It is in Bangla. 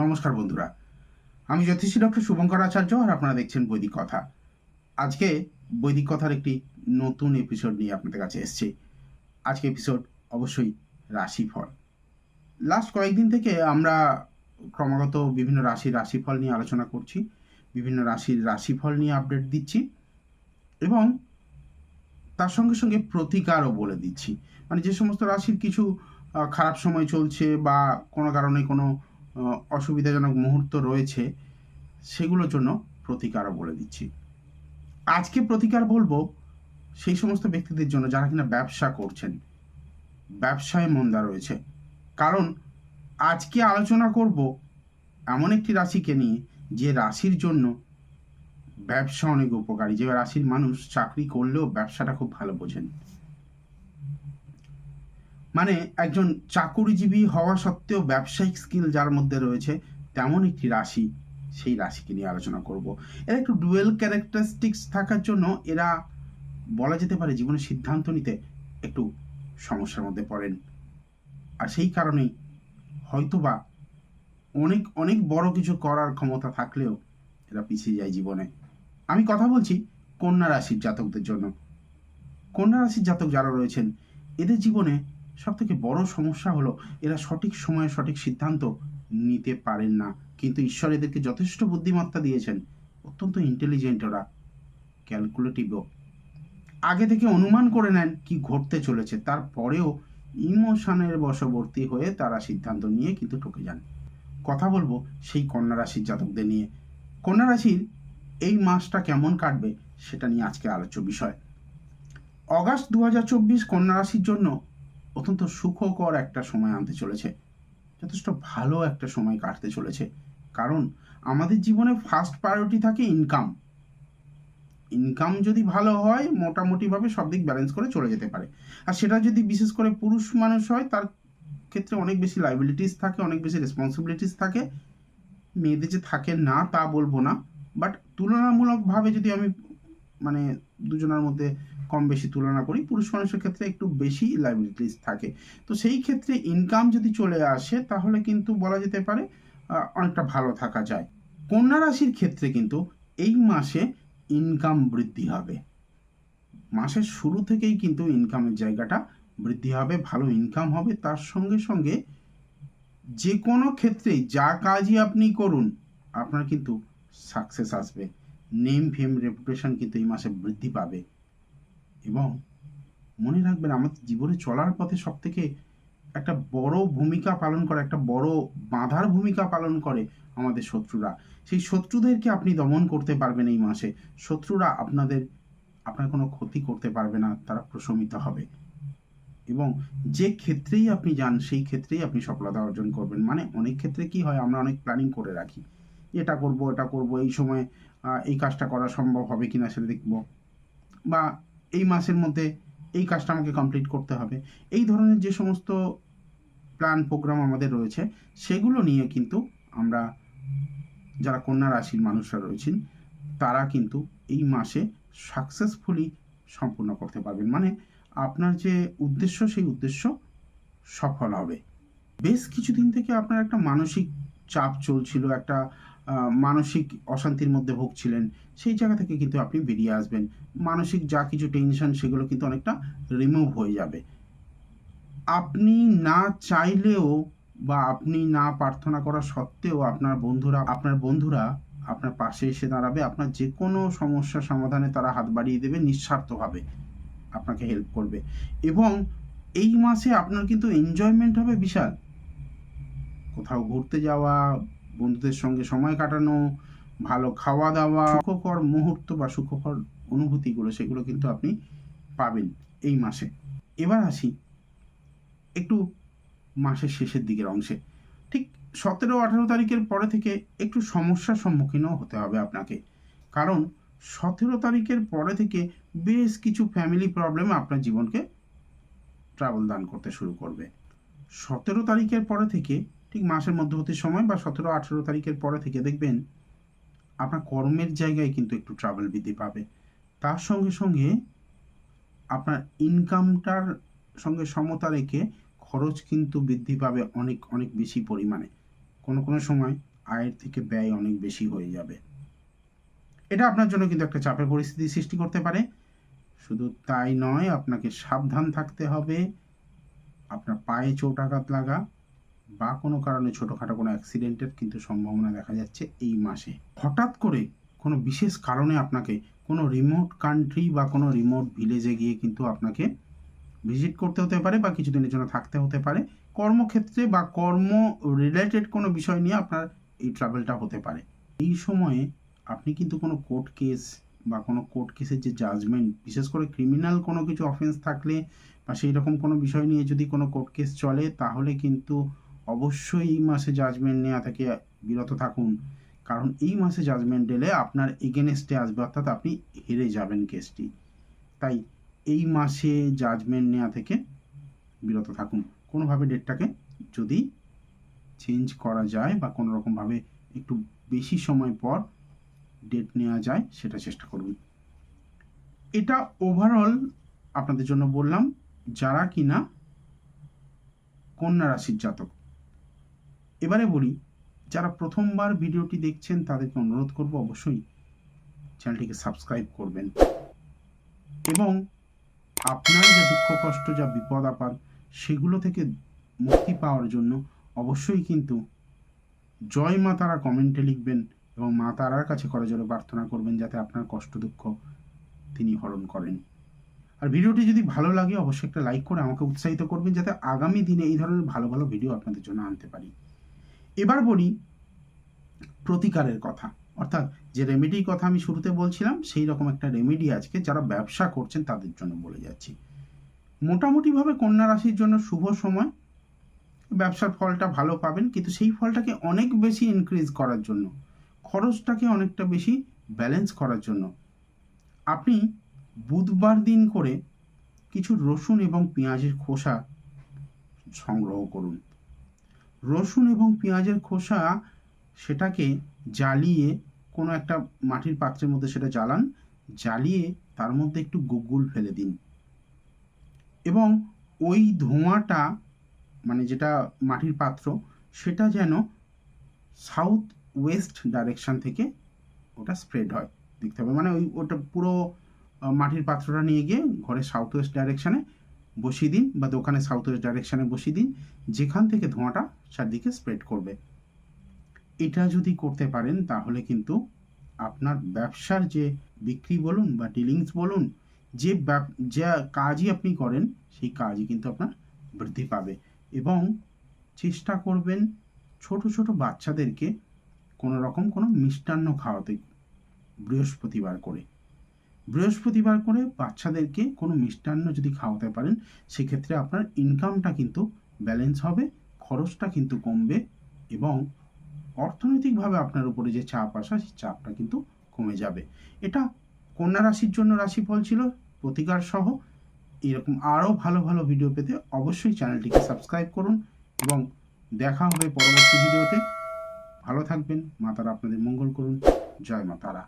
নমস্কার বন্ধুরা। আমি জ্যোতিষী ডক্টর শুভঙ্কর আচার্য আর আপনারা দেখছেন বৈদিক কথা। আজকে বৈদিক কথার একটি নতুন এপিসোড নিয়ে আপনাদের কাছে এসেছি। আজকে এপিসোড অবশ্যই রাশিফল। লাস্ট কয়েকদিন থেকে আমরা ক্রমাগত বিভিন্ন রাশির রাশিফল নিয়ে আলোচনা করছি, বিভিন্ন রাশির রাশিফল নিয়ে আপডেট দিচ্ছি এবং তার সঙ্গে সঙ্গে প্রতিকারও বলে দিচ্ছি। মানে যে সমস্ত রাশির কিছু খারাপ সময় চলছে বা কোনো কারণে কোনো অসুবিধাজনক মুহূর্ত রয়েছে, সেগুলোর জন্য প্রতিকারও বলে দিচ্ছি। আজকে প্রতিকার বলব সেই সমস্ত ব্যক্তিদের জন্য যারা কিনা ব্যবসা করছেন। ব্যবসায় মন্দা রয়েছে। কারণ আজকে আলোচনা করব এমন একটি রাশিকে নিয়ে যে রাশির জন্য ব্যবসা অনেক উপকারী। যে রাশির মানুষ চাকরি করলেও ব্যবসাটা খুব ভালো বোঝেন। মানে একজন চাকুরিজীবী হওয়া সত্ত্বেও ব্যবসায়িক স্কিল যার মধ্যে রয়েছে, তেমন একটি রাশি সেই রাশিকে নিয়ে আলোচনা করব। এরা একটু ডুয়েল ক্যারেক্টারিস্টিক্স থাকার জন্য এরা বলা যেতে পারে জীবনের সিদ্ধান্ত নিতে একটু সমস্যার মধ্যে পড়েন। আর সেই কারণেই হয়তোবা অনেক অনেক বড় কিছু করার ক্ষমতা থাকলেও এরা পিছিয়ে যায় জীবনে। আমি কথা বলছি কন্যা রাশির জাতকদের জন্য। কন্যা রাশির জাতক যারা রয়েছেন, এদের জীবনে সব থেকে বড় সমস্যা হলো এরা সঠিক সময়ে সঠিক সিদ্ধান্ত নিতে পারেন না। কিন্তু ঈশ্বর এদেরকে যথেষ্ট বুদ্ধিমত্তা দিয়েছেন। অত্যন্ত ইন্টেলিজেন্ট ওরা ক্যালকুলেটিভও আগে থেকে অনুমান করে নেন কি ঘটতে চলেছে। তারপরেও ইমোশনের বশবর্তী হয়ে তারা সিদ্ধান্ত নিয়ে কিন্তু ঠকে যান। কথা বলব সেই কন্যা রাশির জাতকদের নিয়ে। কন্যা রাশির এই মাসটা কেমন কাটবে সেটা নিয়ে আজকে আলোচ্য বিষয়। অগাস্ট দু হাজার চব্বিশ কন্যা রাশির জন্য অত্যন্ত সুখকর একটা সময় আনতে চলেছে। যথেষ্ট ভালো একটা সময় কাটতে চলেছে। কারণ আমাদের জীবনে ফার্স্ট প্রায়োরিটি থাকে ইনকাম ইনকাম যদি ভালো হয়, মোটামুটিভাবে সব দিক ব্যালেন্স করে চলে যেতে পারে। আর সেটা যদি বিশেষ করে পুরুষ মানুষ হয়, তার ক্ষেত্রে অনেক বেশি লাইবিলিটিস থাকে, অনেক বেশি রেসপন্সিবিলিটিস থাকে। মেয়েদের যে থাকে না, তা বলব না। বাট তুলনামূলকভাবে যদি আমি মানে দুজনের মধ্যে কম বেশি তুলনা করি, পুরুষ মানুষের ক্ষেত্রে একটু বেশি লাইবিলিটিস থাকে। তো সেই ক্ষেত্রে ইনকাম যদি চলে আসে, তাহলে কিন্তু বলা যেতে পারে অনেকটা ভালো থাকা যায়। কন্যা রাশির ক্ষেত্রে কিন্তু এই মাসে ইনকাম বৃদ্ধি হবে। মাসের শুরু থেকেই কিন্তু ইনকামের জায়গাটা বৃদ্ধি হবে, ভালো ইনকাম হবে। তার সঙ্গে সঙ্গে যে কোনো ক্ষেত্রেই যা কাজই আপনি করুন, আপনার কিন্তু সাকসেস আসবে। নেম ফেম রেপুটেশন কিন্তু এই মাসে বৃদ্ধি পাবে। এবং মনে রাখবেন আমাদের জীবনে চলার পথে সব থেকে একটা বড় ভূমিকা পালন করে, একটা বড় বাধার ভূমিকা পালন করে আমাদের শত্রুরা। সেই শত্রুদেরকে আপনি দমন করতে পারবেন এই মাসে। শত্রুরা আপনাদের, আপনার কোনো ক্ষতি করতে পারবে না, তারা প্রশমিত হবে। এবং যে ক্ষেত্রেই আপনি যান, সেই ক্ষেত্রেই আপনি সফলতা অর্জন করবেন। মানে অনেক ক্ষেত্রে কি হয়, আমরা অনেক প্ল্যানিং করে রাখি। এটা করব এটা করব, এই সময় এই কাজটা করা সম্ভব হবে কিনা সেটা দেখব। বা এই মাসের মধ্যে এই কাজটা আমাকে কমপ্লিট করতে হবে। এই ধরনের যে সমস্ত প্ল্যান প্রোগ্রাম আমাদের রয়েছে, সেগুলো নিয়ে কিন্তু আমরা যারা কন্যা রাশির মানুষরা রয়েছেন, তারা কিন্তু এই মাসে সাকসেসফুলি সম্পূর্ণ করতে পারবেন। মানে আপনার যে উদ্দেশ্য, সেই উদ্দেশ্য সফল হবে। বেশ কিছুদিন থেকে আপনার একটা মানসিক চাপ চলছিল, একটা মানসিক অশান্তির মধ্যে ভুগছিলেন, সেই জায়গা থেকে কিন্তু আপনি বেরিয়ে আসবেন। মানসিক যা কিছু টেনশন সেগুলো কিন্তু অনেকটা রিমুভ হয়ে যাবে। আপনি না চাইলেও বা আপনি না প্রার্থনা করা সত্ত্বেও আপনার বন্ধুরা আপনার বন্ধুরা আপনার পাশে এসে দাঁড়াবে, আপনার যে কোনো সমস্যা সমাধানে তারা হাত বাড়িয়ে দেবে, নিঃস্বার্থভাবে আপনাকে হেল্প করবে। এবং এই মাসে আপনার কিন্তু এনজয়মেন্ট হবে বিশাল। কোথাও ঘুরতে যাওয়া বন্ধুদের সঙ্গে সময় কাটানো, ভালো খাওয়া দাওয়া সুখকর মুহূর্ত বা সুখকর অনুভূতিগুলো, সেগুলো কিন্তু আপনি পাবেন এই মাসে। এবার আসি একটু মাসের শেষের দিকের অংশে। ঠিক সতেরো, আঠেরো তারিখের পরে থেকে একটু সমস্যার সম্মুখীনও হতে হবে আপনাকে। কারণ সতেরো তারিখের পরে থেকে বেশ কিছু ফ্যামিলি প্রবলেম আপনার জীবনকে ট্রাভেল দান করতে শুরু করবে। সতেরো তারিখের পরে থেকে ঠিক মাসের মধ্যবর্তী সময় বা সতেরো, আঠেরো তারিখের পরে থেকে দেখবেন আপনার কর্মের জায়গায় কিন্তু একটু ট্রাভেল বৃদ্ধি পাবে। তার সঙ্গে সঙ্গে আপনার ইনকামটার সঙ্গে সমতা রেখে খরচ কিন্তু বৃদ্ধি পাবে অনেক অনেক বেশি পরিমাণে। কোনো কোনো সময় আয়ের থেকে ব্যয় অনেক বেশি হয়ে যাবে। এটা আপনার জন্য কিন্তু একটা চাপের পরিস্থিতি সৃষ্টি করতে পারে। শুধু তাই নয়, আপনাকে সাবধান থাকতে হবে। আপনার পায়ে চোট আঘাত লাগা বা কোনো কারণে ছোটোখাটো কোনো অ্যাক্সিডেন্টের কিন্তু সম্ভাবনা দেখা যাচ্ছে এই মাসে। হঠাৎ করে কোনো বিশেষ কারণে আপনাকে কোনো রিমোট কান্ট্রি বা কোনো রিমোট ভিলেজে গিয়ে কিন্তু আপনাকে ভিজিট করতে হতে পারে বা কিছুদিনের জন্য থাকতে হতে পারে। কর্মক্ষেত্রে বা কর্ম রিলেটেড কোনো বিষয় নিয়ে আপনার এই ট্রাভেলটা হতে পারে। এই সময়ে আপনি কিন্তু কোনো কোর্ট কেস বা কোনো কোর্ট কেসের যে জাজমেন্ট বিশেষ করে ক্রিমিনাল কোনো কিছু অফেন্স থাকলে বা সেই রকম কোনো বিষয় নিয়ে যদি কোনো কোর্ট কেস চলে, তাহলে কিন্তু অবশ্যই এই মাসে জাজমেন্ট নেওয়া থেকে বিরত থাকুন। কারণ এই মাসে জাজমেন্ট এলে আপনার এগেনস্টে আসবে, অর্থাৎ আপনি হেরে যাবেন কেসটি তাই এই মাসে জাজমেন্ট নেওয়া থেকে বিরত থাকুন। কোনোভাবে ডেটটাকে যদি চেঞ্জ করা যায় বা কোনো রকমভাবে একটু বেশি সময় পর ডেট নেওয়া যায়, সেটা চেষ্টা করুন। এটা ওভারঅল আপনাদের জন্য বললাম, যারা কিনা কন্যা রাশির জাতক এবারে বলি, যারা প্রথমবার ভিডিওটি দেখছেন তাদেরকে অনুরোধ করব অবশ্যই চ্যানেলটিকে সাবস্ক্রাইব করবেন। এবং আপনার যা দুঃখ, কষ্ট, যা বিপদ, আপদ, সেগুলো থেকে মুক্তি পাওয়ার জন্য অবশ্যই কিন্তু জয় মা তারা কমেন্টে লিখবেন এবং মা তারার কাছে করে জোরে প্রার্থনা করবেন যাতে আপনার কষ্ট, দুঃখ তিনি হরণ করেন। আর ভিডিওটি যদি ভালো লাগে, অবশ্যই একটা লাইক করে আমাকে উৎসাহিত করবেন, যাতে আগামী দিনে এই ধরনের ভালো ভালো ভিডিও আপনাদের জন্য আনতে পারি। এবার বলি প্রতিকারের কথা। অর্থাৎ যে রেমেডির কথা আমি শুরুতে বলছিলাম, সেই রকম একটা রেমেডি আজকে যারা ব্যবসা করছেন তাদের জন্য বলে যাচ্ছি। মোটামুটিভাবে কন্যা রাশির জন্য শুভ সময়। ব্যবসার ফলটা ভালো পাবেন, কিন্তু সেই ফলটাকে অনেক বেশি ইনক্রিজ করার জন্য, খরচটাকে অনেকটা বেশি ব্যালেন্স করার জন্য। আপনি বুধবার দিন করে কিছু রসুন এবং পেঁয়াজের খোসা সংগ্রহ করুন। রসুন এবং পেঁয়াজের খোসা সেটাকে জ্বালিয়ে কোনো একটা মাটির পাত্রের মধ্যে সেটা জ্বালান, জ্বালিয়ে তার মধ্যে একটু গুগুল ফেলে দিন। এবং ওই ধোঁয়াটা মানে যেটা মাটির পাত্র, সেটা যেন সাউথ ওয়েস্ট ডাইরেকশান থেকে ওটা স্প্রেড হয়। দেখতে হবে। মানে ওই ওটা পুরো মাটির পাত্রটা নিয়ে গিয়ে ঘরে সাউথ ওয়েস্ট ডাইরেকশানে বসিয়ে দিন বা দোকানে ওয়েস্ট ডাইরেকশানে বসিয়ে দিন, যেখান থেকে ধোঁয়াটা চারদিকে স্প্রেড করবে। এটা যদি করতে পারেন, তাহলে কিন্তু আপনার ব্যবসার যে বিক্রি বলুন বা ডিলিংস বলুন, যে যা কাজই আপনি করেন, সেই কাজই কিন্তু আপনার বৃদ্ধি পাবে। এবং চেষ্টা করবেন ছোট ছোট বাচ্চাদেরকে কোনো রকম কোনো মিষ্টান্ন খাওয়াতে বৃহস্পতিবার করে। বৃহস্পতিবার করে বাচ্চাদেরকে কোনো মিষ্টান্ন যদি খাওয়াতে পারেন, সেক্ষেত্রে আপনার ইনকামটা কিন্তু ব্যালেন্স হবে, খরচটা কিন্তু কমবে এবং অর্থনৈতিকভাবে আপনার উপরে যে চাপ আসা, সেই চাপটা কিন্তু কমে যাবে। এটা কন্যা রাশির জন্য রাশিফল ছিল, প্রতিকার সহ। এরকম আরও ভালো ভালো ভিডিও পেতে অবশ্যই চ্যানেলটিকে সাবস্ক্রাইব করুন এবং দেখা হবে পরবর্তী ভিডিওতে ভালো থাকবেন মা তারা আপনাদের মঙ্গল করুন। জয় মা তারা